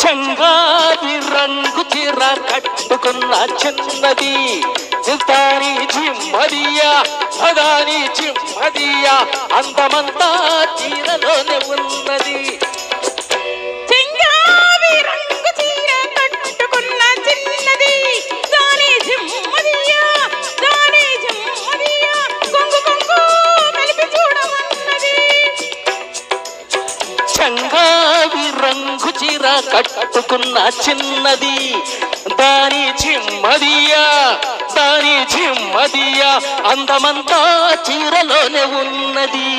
చంగాది రంగు చీర కట్టుకున్న చిన్నది దాని చిమ్మదియా సదాని చిమ్మదియా అందమంతా చీరలోనే ఉన్నది. చంగావి రంగు చీర కట్టుకున్న చిన్నది. దాని చిమ్మదియా దాని చిమ్మదియా అందమంతా చీరలోనే ఉన్నది.